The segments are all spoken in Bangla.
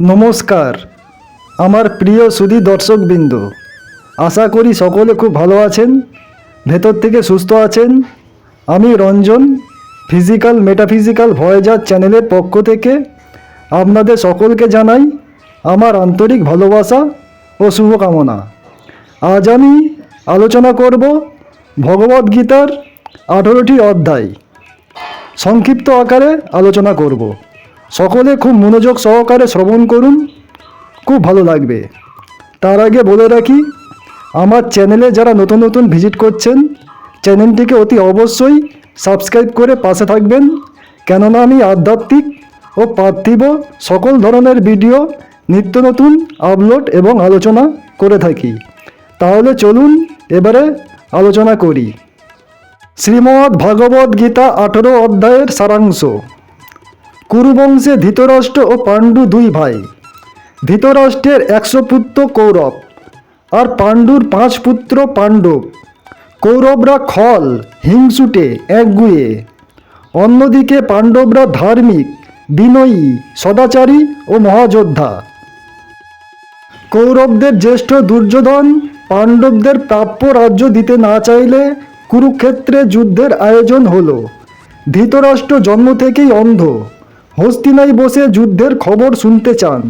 নমস্কার। আমার প্রিয় সুধী দর্শকবৃন্দ, আশা করি সকলে খুব ভালো আছেন, ভেতর থেকে সুস্থ আছেন। আমি রঞ্জন ফিজিক্যাল মেটাফিজিক্যাল ভয়েজার চ্যানেলের পক্ষ থেকে আপনাদের সকলকে জানাই আমার আন্তরিক ভালোবাসা ও শুভকামনা। আজ আমি আলোচনা করব ভগবদ্গীতার আঠেরোটি অধ্যায়। সংক্ষিপ্ত আকারে আলোচনা করব। সকলে খুব মনোযোগ সহকারে শ্রবণ করুন। খুব ভালো লাগবে। তার আগে বলে রাখি, আমার চ্যানেলে যারা নতুন নতুন ভিজিট করছেন, চ্যানেলটিকে অতি অবশ্যই সাবস্ক্রাইব করে পাশে থাকবেন। কেননা আমি আধ্যাত্মিক ও পার্থিব সকল ধরনের ভিডিও, নিত্য নতুন আপলোড এবং আলোচনা করে থাকি। তাহলে চলুন এবারে আলোচনা করি। শ্রীমদ্ ভগবদ্ গীতা আঠেরো অধ্যায়ের সারাংশ। কুরুবংশে ধৃতরাষ্ট্র ও পাণ্ডু দুই ভাই। ধৃতরাষ্ট্রের একশো পুত্র কৌরব আর পাণ্ডুর পাঁচ পুত্র পাণ্ডব। কৌরবরা খল, হিংসুটে, একগুয়ে। অন্যদিকে পাণ্ডবরা ধার্মিক, বিনয়ী, সদাচারী ও মহাযোদ্ধা। কৌরবদের জ্যেষ্ঠ দুর্যোধন পাণ্ডবদের প্রাপ্য রাজ্য দিতে না চাইলে কুরুক্ষেত্রে যুদ্ধের আয়োজন হলো। ধৃতরাষ্ট্র জন্ম থেকেই অন্ধ। হস্তিনায় বসে যুদ্ধের খবর শুনতে চান।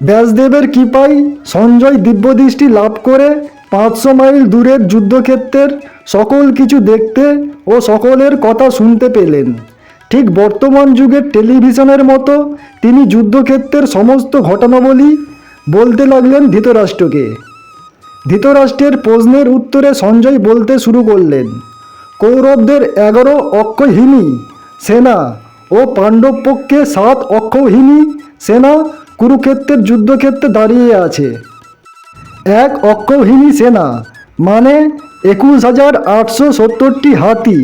ব্যাসদেবের কৃপায় সঞ্জয় দিব্যদৃষ্টি লাভ করে পাঁচশো মাইল দূরের যুদ্ধক্ষেত্রের সকল কিছু দেখতে ও সকলের কথা শুনতে পেলেন। ঠিক বর্তমান যুগের টেলিভিশনের মতো তিনি যুদ্ধক্ষেত্রের সমস্ত ঘটনাবলী বলতে লাগলেন ধৃতরাষ্ট্রকে। ধৃতরাষ্ট্রের প্রশ্নের উত্তরে সঞ্জয় বলতে শুরু করলেন, কৌরবদের এগারো অক্ষহীনী সেনা ও পাণ্ডব পক্ষে সাত অক্ষহীনী সেনা কুরুক্ষেত্রের যুদ্ধক্ষেত্রে দাঁড়িয়ে আছে। এক অক্ষহীনী সেনা মানে একুশ হাজার আটশো সত্তরটি হাতি,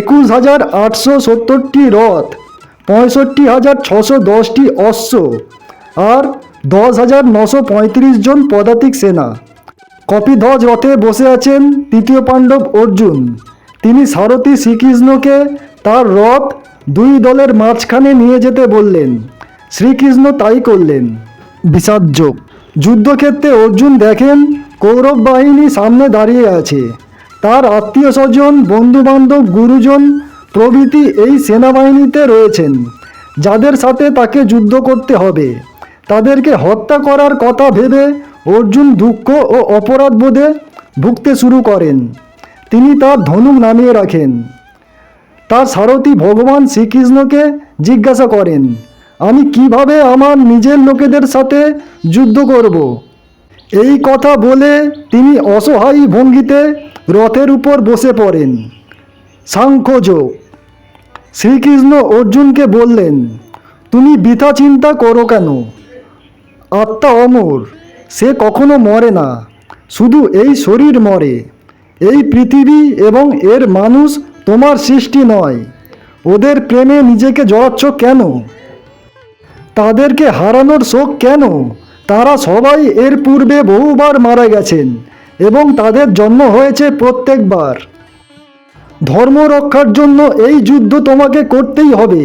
একুশ হাজার আটশো সত্তরটি রথ, পঁয়ষট্টি হাজার ছশো দশটি অশ্ব, আর দশ হাজার নশো পঁয়ত্রিশ জন পদাতিক সেনা। কপিধ্বজ রথে বসে আছেন তৃতীয় পাণ্ডব অর্জুন। তিনি সারথী শ্রীকৃষ্ণকে তার রথ দুই দলের মাঝখানে নিয়ে যেতে বললেন। শ্রীকৃষ্ণ তাই করলেন। বিষাদযোগ যুদ্ধক্ষেত্রে অর্জুন দেখেন, কৌরব বাহিনী সামনে দাঁড়িয়ে আছে। তার আত্মীয় স্বজন, বন্ধুবান্ধব, গুরুজন প্রভৃতি এই সেনাবাহিনীতে রয়েছেন, যাদের সাথে তাকে যুদ্ধ করতে হবে। তাদেরকে হত্যা করার কথা ভেবে অর্জুন দুঃখ ও অপরাধ বোধে ভুগতে শুরু করেন। তিনি তার ধনুক নামিয়ে রাখেন। তার সারথী ভগবান শ্রীকৃষ্ণকে জিজ্ঞাসা করেন, আমি কীভাবে আমার নিজের লোকেদের সাথে যুদ্ধ করব? এই কথা বলে তিনি অসহায়ী ভঙ্গিতে রথের উপর বসে পড়েন। সাংখ্যযোগ শ্রীকৃষ্ণ অর্জুনকে বললেন, তুমি বৃথা চিন্তা করো কেন? আত্মা অমর, সে কখনো মরে না, শুধু এই শরীর মরে। এই পৃথিবী এবং এর মানুষ তোমার সৃষ্টি নয়। ওদের প্রেমে নিজেকে জড়াচ্ছ কেন? তাদেরকে হারানোর শোক কেন? তারা সবাই এর পূর্বে বহুবার মারা গেছেন এবং তাদের জন্ম হয়েছে প্রত্যেকবার। ধর্ম রক্ষার জন্য এই যুদ্ধ তোমাকে করতেই হবে।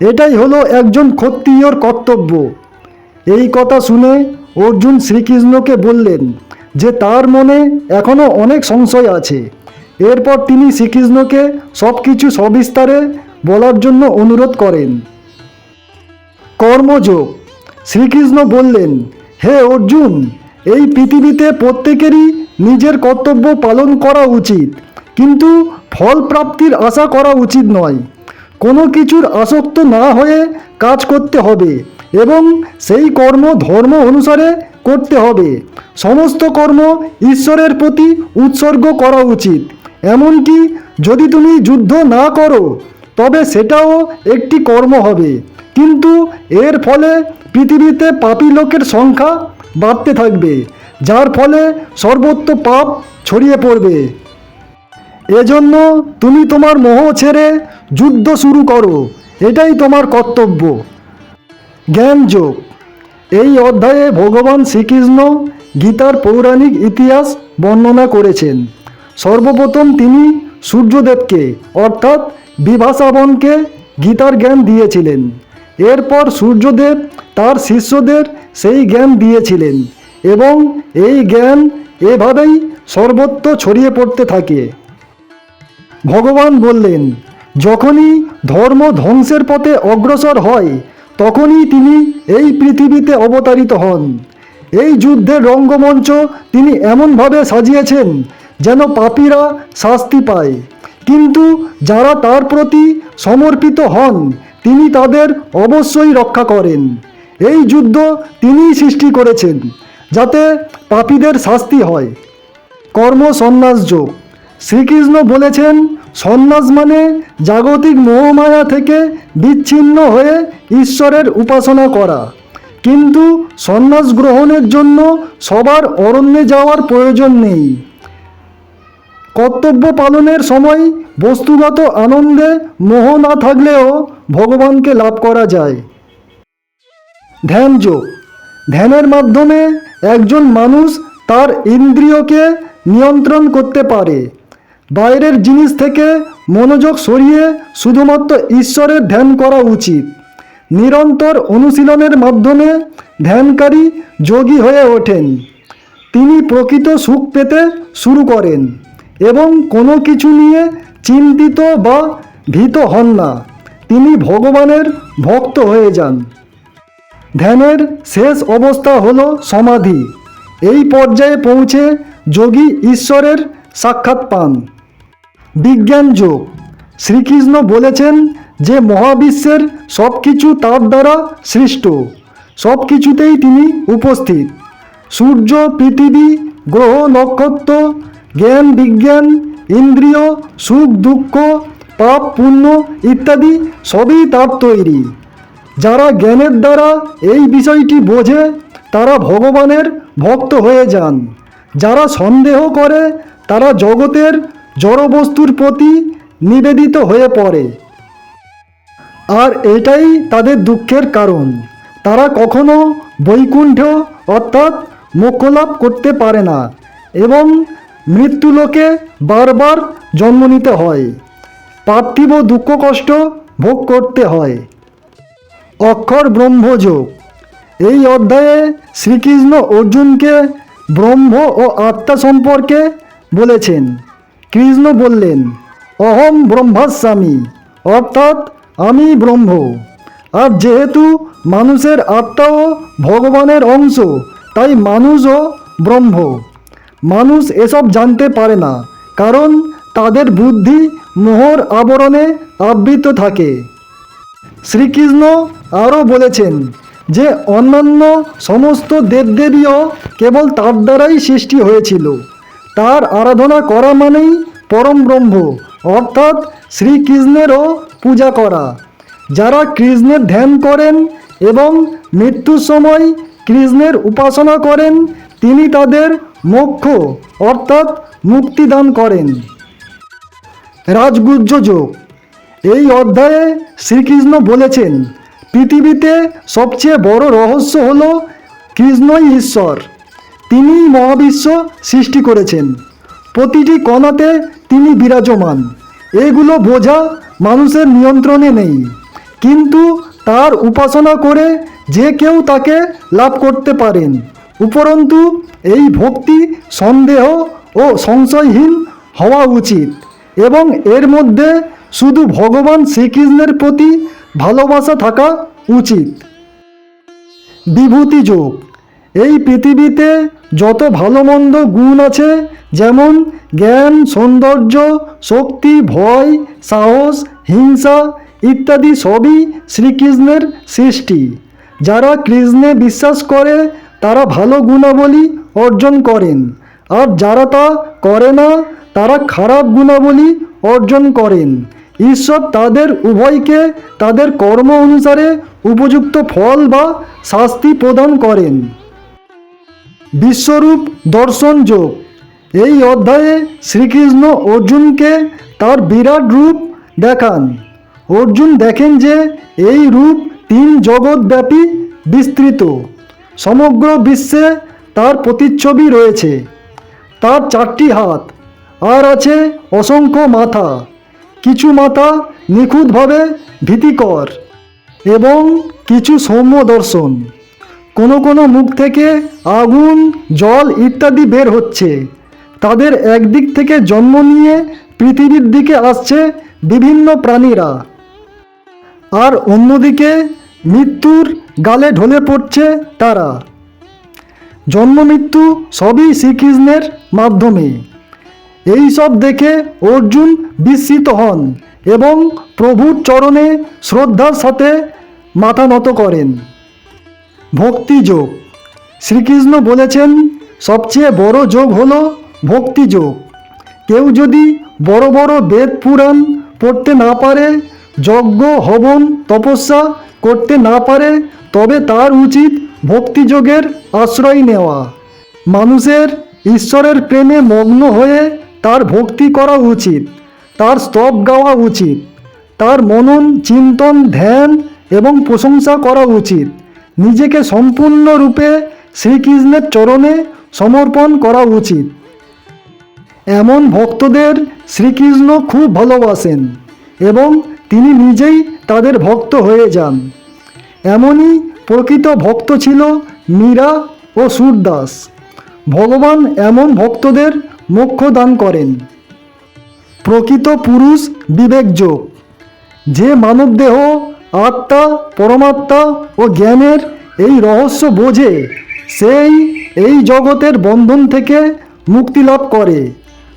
এটাই হলো একজন ক্ষত্রিয়র কর্তব্য। এই কথা শুনে অর্জুন শ্রীকৃষ্ণকে বললেন যে তার মনে এখনও অনেক সংশয় আছে। এরপর তিনি শ্রীকৃষ্ণকে সব কিছু সবিস্তারে বলার জন্য অনুরোধ করেন। কর্মযোগ। শ্রীকৃষ্ণ বললেন, হে অর্জুন, এই পৃথিবীতে প্রত্যেকেরই নিজের কর্তব্য পালন করা উচিত, কিন্তু ফল প্রাপ্তির আশা করা উচিত নয়। কোনো কিছুর আসক্ত না হয়ে কাজ করতে হবে এবং সেই কর্ম ধর্ম অনুসারে করতে হবে। সমস্ত কর্ম ঈশ্বরের প্রতি উৎসর্গ করা উচিত। এমনকি যদি তুমি যুদ্ধ না করো, তবে সেটাও একটি কর্ম হবে। কিন্তু এর ফলে পৃথিবীতে পাপী লোকের সংখ্যা বাড়তে থাকবে, যার ফলে সর্বত্র পাপ ছড়িয়ে পড়বে। এজন্য তুমি তোমার মোহ ছেড়ে যুদ্ধ শুরু করো, এটাই তোমার কর্তব্য। জ্ঞান যোগ এই অধ্যায়ে ভগবান শ্রীকৃষ্ণ গীতার পৌরাণিক ইতিহাস বর্ণনা করেছেন। সর্বপ্রথম তিনি সূর্যদেবকে, অর্থাৎ বিভাসাবনকে গীতার জ্ঞান দিয়েছিলেন। এরপর সূর্যদেব তার শিষ্যদের সেই জ্ঞান দিয়েছিলেন এবং এই জ্ঞান এভাবেই সর্বত্র ছড়িয়ে পড়তে থাকে। ভগবান বললেন, যখনই ধর্ম ধ্বংসের পথে অগ্রসর হয়, তখনই তিনি এই পৃথিবীতে অবতারিত হন। এই যুদ্ধের রঙ্গমঞ্চ তিনি এমনভাবে সাজিয়েছেন যেন পাপীরা শাস্তি পায়। কিন্তু যারা তার প্রতি সমর্পিত হন, তিনি তাদের অবশ্যই রক্ষা করেন। এই যুদ্ধ তিনিই সৃষ্টি করেছেন, যাতে পাপীদের শাস্তি হয়। কর্ম সন্ন্যাস যোগ। শ্রীকৃষ্ণ বলেছেন, সন্ন্যাস মানে জাগতিক মোহমায়া থেকে বিচ্ছিন্ন হয়ে ঈশ্বরের উপাসনা করা। কিন্তু সন্ন্যাস গ্রহণের জন্য সবার অরণ্যে যাওয়ার প্রয়োজন নেই। কর্তব্য পালনের সময় বস্তুগত আনন্দে মোহ না থাকলেও ভগবানকে লাভ করা যায়। ধ্যান যোগ ধ্যানের মাধ্যমে একজন মানুষ তার ইন্দ্রিয়কে নিয়ন্ত্রণ করতে পারে। বাইরের জিনিস থেকে মনোযোগ সরিয়ে শুধুমাত্র ঈশ্বরের ধ্যান করা উচিত। নিরন্তর অনুশীলনের মাধ্যমে ধ্যানকারী যোগী হয়ে ওঠেন। তিনি প্রকৃত সুখ পেতে শুরু করেন। এবং কোনো কিছু নিয়ে চিন্তিত বা ভীত হন না। তিনি ভগবানের ভক্ত হয়ে যান। ধ্যানের শেষ অবস্থা হল সমাধি। এই পর্যায়ে পৌঁছে যোগী ঈশ্বরের সাক্ষাৎ পান। বিজ্ঞান যোগ। শ্রীকৃষ্ণ বলেছেন যে মহাবিশ্বের সব কিছু তার দ্বারা সৃষ্ট। সব কিছুতেই তিনি উপস্থিত। সূর্য, পৃথিবী, গ্রহ, নক্ষত্র জ্ঞান, বিজ্ঞান, ইন্দ্রিয়, সুখ, দুঃখ, পাপ, পুণ্য ইত্যাদি সবই তার তৈরি। যারা জ্ঞানের দ্বারা এই বিষয়টি বোঝে, তারা ভগবানের ভক্ত হয়ে যান। যারা সন্দেহ করে, তারা জগতের জড়বস্তুর প্রতি নিবেদিত হয়ে পড়ে। আর এটাই তাদের দুঃখের কারণ। তারা কখনো বৈকুণ্ঠ অর্থাৎ মোক্ষলাভ করতে পারে না এবং মৃত্যুলোকে বারবার জন্ম নিতে হয়। পার্থিব দুঃখ কষ্ট ভোগ করতে হয়। অক্ষর ব্রহ্মযোগ এই অধ্যায়ে শ্রীকৃষ্ণ অর্জুনকে ব্রহ্ম ও আত্মা সম্পর্কে বলেছেন। কৃষ্ণ বললেন, অহম ব্রহ্মাস্বামী, অর্থাৎ আমি ব্রহ্ম। আর যেহেতু মানুষের আত্মাও ভগবানের অংশ, তাই মানুষও ব্রহ্ম। মানুষ এসব জানতে পারে না, কারণ তাদের বুদ্ধি মোহর আবরণে আবৃত থাকে। শ্রীকৃষ্ণ আরও বলেছেন যে অন্যান্য সমস্ত দেবদেবীও কেবল তার দ্বারাই সৃষ্টি হয়েছিল। তার আরাধনা করা মানেই পরম ব্রহ্ম, অর্থাৎ শ্রীকৃষ্ণেরও পূজা করা। যারা কৃষ্ণের ধ্যান করেন এবং মৃত্যুর সময় কৃষ্ণের উপাসনা করেন তিনি তাদের মোক্ষ, অর্থাৎ মুক্তিদান করেন। রাজগুজ্জ যোগ। এই অধ্যায়ে শ্রীকৃষ্ণ বলেছেন, পৃথিবীতে সবচেয়ে বড় রহস্য হল কৃষ্ণই ঈশ্বর। তিনিই মহাবিশ্ব সৃষ্টি করেছেন। প্রতিটি কণাতে তিনি বিরাজমান। এগুলো বোঝা মানুষের নিয়ন্ত্রণে নেই। কিন্তু তার উপাসনা করে যে কেউ তাকে লাভ করতে পারেন। উপরন্তু এই ভক্তি, সন্দেহ ও সংশয়হীন হওয়া উচিত এবং এর মধ্যে শুধু ভগবান শ্রীকৃষ্ণের প্রতি ভালোবাসা থাকা উচিত। বিভূতি যোগ। এই পৃথিবীতে যত ভালো মন্দ গুণ আছে, যেমন জ্ঞান, সৌন্দর্য, শক্তি, ভয়, সাহস, হিংসা ইত্যাদি সবই শ্রীকৃষ্ণের সৃষ্টি। যারা কৃষ্ণে বিশ্বাস করে তারা ভালো গুণাবলী অর্জন করেন। আর যারা তা করে না, তারা খারাপ গুণাবলী অর্জন করেন। ঈশ্বর তাদের উভয়কে তাদের কর্ম অনুসারে উপযুক্ত ফল বা শাস্তি প্রদান করেন। বিশ্বরূপ দর্শন যোগ। এই অধ্যায়ে শ্রীকৃষ্ণ অর্জুনকে তার বিরাট রূপ দেখান। অর্জুন দেখেন যে এই রূপ তিন জগৎব্যাপী বিস্তৃত। সমগ্র বিশ্বে তার প্রতিচ্ছবি রয়েছে। তার চারটি হাত। আর আছে অসংখ্য মাথা। কিছু মাথা নিখুঁতভাবে ভীতিকর এবং কিছু সৌম্য দর্শন। কোনো কোনো মুখ থেকে আগুন, জল ইত্যাদি বের হচ্ছে। তাদের একদিক থেকে জন্ম নিয়ে পৃথিবীর দিকে আসছে বিভিন্ন প্রাণীরা। আর অন্যদিকে মৃত্যুর গালে ঢলে পড়ছে তারা। জন্ম মৃত্যু সবই শ্রীকৃষ্ণের মাধ্যমে। এই সব দেখে অর্জুন বিস্মিত হন এবং প্রভুর চরণে শ্রদ্ধার সাথে মাথা নত করেন। ভক্তিযোগ শ্রীকৃষ্ণ বলেছেন, সবচেয়ে বড় যোগ হল ভক্তিযোগ কেউ যদি বড় বড় বেদ পুরাণ পড়তে না পারে, যজ্ঞ, হবন, তপস্যা করতে না পারে তবে তার উচিত ভক্তিযোগের আশ্রয় নেওয়া। মানুষের ঈশ্বরের প্রেমে মগ্ন হয়ে তার ভক্তি করা উচিত, তার স্তব গাওয়া উচিত, তার মনন, চিন্তন, ধ্যান এবং প্রশংসা করা উচিত, নিজেকে সম্পূর্ণরূপে শ্রীকৃষ্ণের চরণে সমর্পণ করা উচিত। এমন ভক্তদের শ্রীকৃষ্ণ খুব ভালোবাসেন এবং তিনি নিজেই তাদের ভক্ত হয়ে যান। এমনই প্রকৃত ভক্ত ছিল মীরা ও সুরদাস। ভগবান এমন ভক্তদের মোক্ষ দান করেন। প্রকৃত পুরুষ বিবেকযোগ। যে মানবদেহ আত্মা, পরমাত্মা ও জ্ঞানের এই রহস্য বোঝে, সেই এই জগতের বন্ধন থেকে মুক্তি লাভ করে।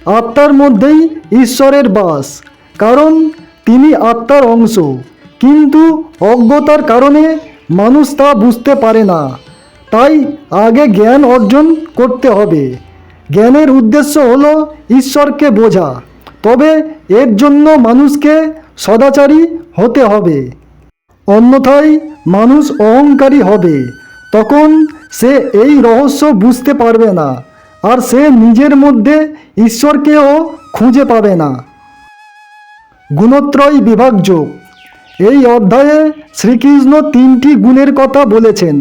আত্মার মধ্যেই ঈশ্বরের বাস, কারণ তিনি আত্মার অংশ। কিন্তু অজ্ঞতার কারণে মানুষ তা বুঝতে পারে না। তাই আগে জ্ঞান অর্জন করতে হবে। জ্ঞানের উদ্দেশ্য হল ঈশ্বরকে বোঝা। তবে এর জন্য মানুষকে সদাচারী হতে হবে। অন্যথায় মানুষ অহংকারী হবে। তখন সে এই রহস্য বুঝতে পারবে না, আর সে নিজের মধ্যে ঈশ্বরকেও খুঁজে পাবে না। গুণত্রয় বিভাগ যোগ। এই অধ্যায়ে শ্রীকৃষ্ণ তিনটি গুণের কথা বলেছেন।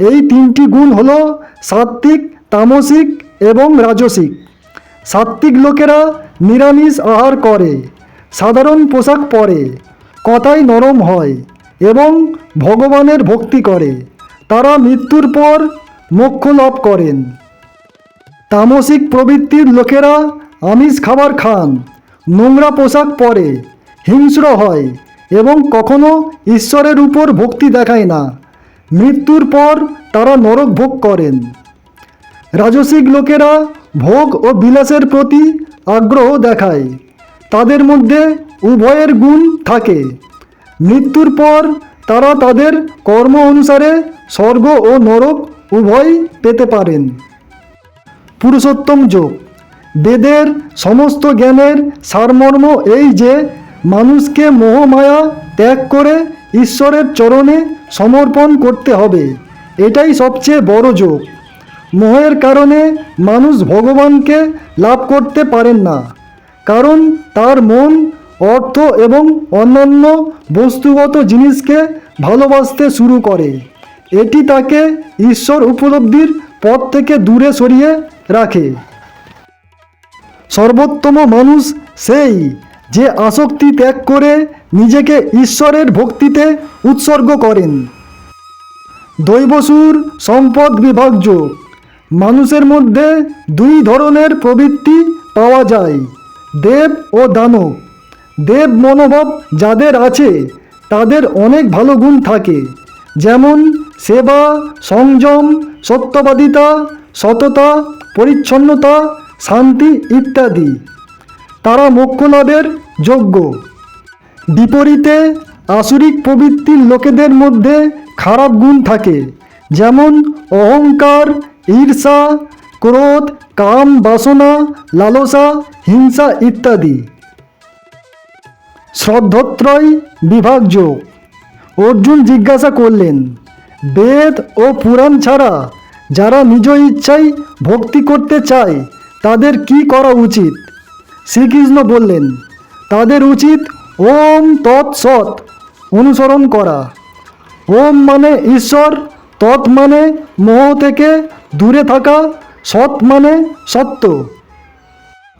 এই তিনটি গুণ হল সাত্ত্বিক, তামসিক এবং রাজসিক। সাত্ত্বিক লোকেরা নিরামিষ আহার করে, সাধারণ পোশাক পরে কথাই নরম হয় এবং ভগবানের ভক্তি করে। তারা মৃত্যুর পর মোক্ষ লাভ করেন। তামসিক প্রবৃত্তির লোকেরা আমিষ খাবার খান, নোংরা পোশাক পরে, হিংস্র হয় এবং কখনো ঈশ্বরের উপর ভক্তি দেখায় না। মৃত্যুর পর তারা নরক ভোগ করেন। রাজসিক লোকেরা ভোগ ও বিলাসের প্রতি আগ্রহ দেখায়। তাদের মধ্যে উভয়ের গুণ থাকে। মৃত্যুর পর তারা তাদের কর্ম অনুসারে স্বর্গ ও নরক উভয় পেতে পারেন। পুরুষোত্তম যোগ। বেদের সমস্ত জ্ঞানের সারমর্ম এই যে মানুষকে মোহমায়া ত্যাগ করে ঈশ্বরের চরণে সমর্পণ করতে হবে। এটাই সবচেয়ে বড় যোগ। মোহের কারণে মানুষ ভগবানকে লাভ করতে পারেন না। কারণ তার মন, অর্থ এবং অন্যান্য বস্তুগত জিনিসকে ভালোবাসতে শুরু করে। এটি তাকে ঈশ্বর উপলব্ধির পথ থেকে দূরে সরিয়ে রাখে। সর্বোত্তম মানুষ সেই। যে আসক্তি ত্যাগ করে নিজেকে ঈশ্বরের ভক্তিতে উৎসর্গ করেন। দৈবসুর সম্পদ বিভাজ্য। মানুষের মধ্যে দুই ধরনের প্রবৃত্তি পাওয়া যায়, দেব ও দানব। দেব মনোভাব যাদের আছে, তাদের অনেক ভালো গুণ থাকে, যেমন সেবা, সংযম, সত্যবাদিতা, সততা, পরিচ্ছন্নতা, শান্তি ইত্যাদি। তারা মোক্ষ লাভের যোগ্য। বিপরীতে আসুরিক প্রবৃত্তির লোকেদের মধ্যে খারাপ গুণ থাকে, যেমন অহংকার, ঈর্ষা, ক্রোধ, কাম বাসনা, লালসা, হিংসা ইত্যাদি। শ্রদ্ধত্রয় বিভাগ যোগ অর্জুন জিজ্ঞাসা করলেন, বেদ ও পুরাণ ছাড়া যারা নিজ ইচ্ছায় ভক্তি করতে চায়, তাদের কি করা উচিত? শ্রীকৃষ্ণ বললেন, তাদের উচিত ওম তৎসৎ অনুসরণ করা। ওম মানে ঈশ্বর, তৎ মানে মোহ থেকে দূরে থাকা, সৎ মানে সত্য।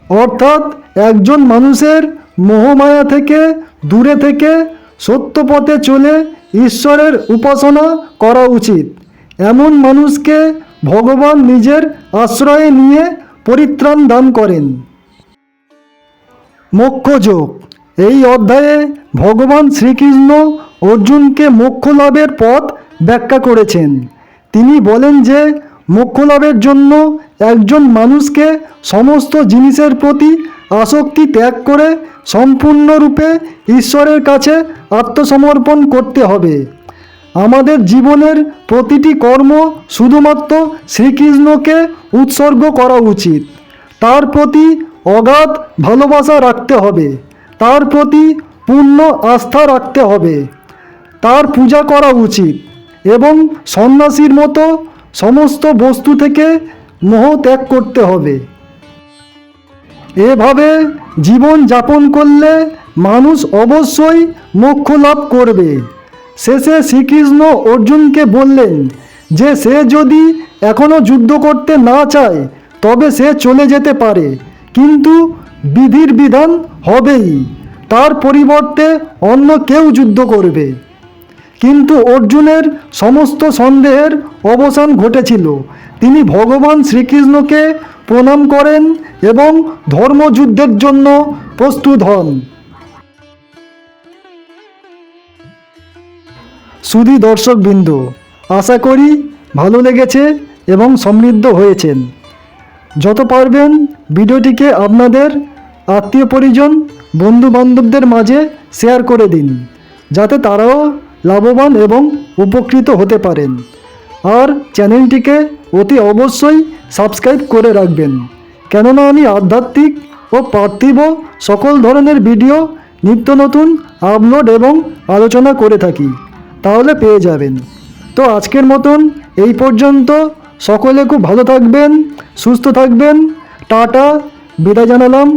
অর্থাৎ একজন মানুষের মোহমায়া থেকে দূরে থেকে সত্য পথে চলে ঈশ্বরের উপাসনা করা উচিত। এমন মানুষকে ভগবান নিজের আশ্রয়ে নিয়ে পরিত্রাণ দান করেন। মোক্ষযোগ। এই অধ্যায়ে ভগবান শ্রীকৃষ্ণ অর্জুনকে মোক্ষ লাভের পথ ব্যাখ্যা করেছেন। তিনি বলেন যে মোক্ষ লাভের জন্য একজন মানুষকে সমস্ত জিনিসের প্রতি আসক্তি ত্যাগ করে সম্পূর্ণরূপে ঈশ্বরের কাছে আত্মসমর্পণ করতে হবে। আমাদের জীবনের প্রতিটি কর্ম শুধুমাত্র শ্রীকৃষ্ণকে উৎসর্গ করা উচিত। তার প্রতি অগাধ ভালোবাসা রাখতে হবে। তার প্রতি পূর্ণ আস্থা রাখতে হবে। তার পূজা করা উচিত এবং সন্ন্যাসীর মতো সমস্ত বস্তু থেকে মোহ ত্যাগ করতে হবে। এভাবে জীবন যাপন করলে মানুষ অবশ্যই মোক্ষ লাভ করবে। শেষে শ্রীকৃষ্ণ অর্জুনকে বললেন যে, সে যদি এখনও যুদ্ধ করতে না চায়, তবে সে চলে যেতে পারে। কিন্তু বিধির বিধান হবেই। তার পরিবর্তে অন্য কেউ যুদ্ধ করবে। কিন্তু অর্জুনের সমস্ত সন্দেহের অবসান ঘটেছিল। তিনি ভগবান শ্রীকৃষ্ণকে প্রণাম করেন এবং ধর্মযুদ্ধের জন্য প্রস্তুত হন। সুধী দর্শকবৃন্দ, আশা করি ভালো লেগেছে এবং সমৃদ্ধ হয়েছেন। যত পারবেন ভিডিওটিকে আপনাদের আত্মীয় পরিজন বন্ধু বান্ধবদের মাঝে শেয়ার করে দিন, যাতে তারাও লাভবান এবং উপকৃত হতে পারেন। আর চ্যানেলটিকে অতি অবশ্যই সাবস্ক্রাইব করে রাখবেন, কেননা আমি আধ্যাত্মিক ও পার্থিব সকল ধরনের ভিডিও নিত্য নতুন আপলোড এবং আলোচনা করে থাকি, তাহলে পেয়ে যাবেন। তো আজকের মতন এই পর্যন্ত সকলে খুব ভালো থাকবেন সুস্থ থাকবেন। টাটা বিদায় জানালাম।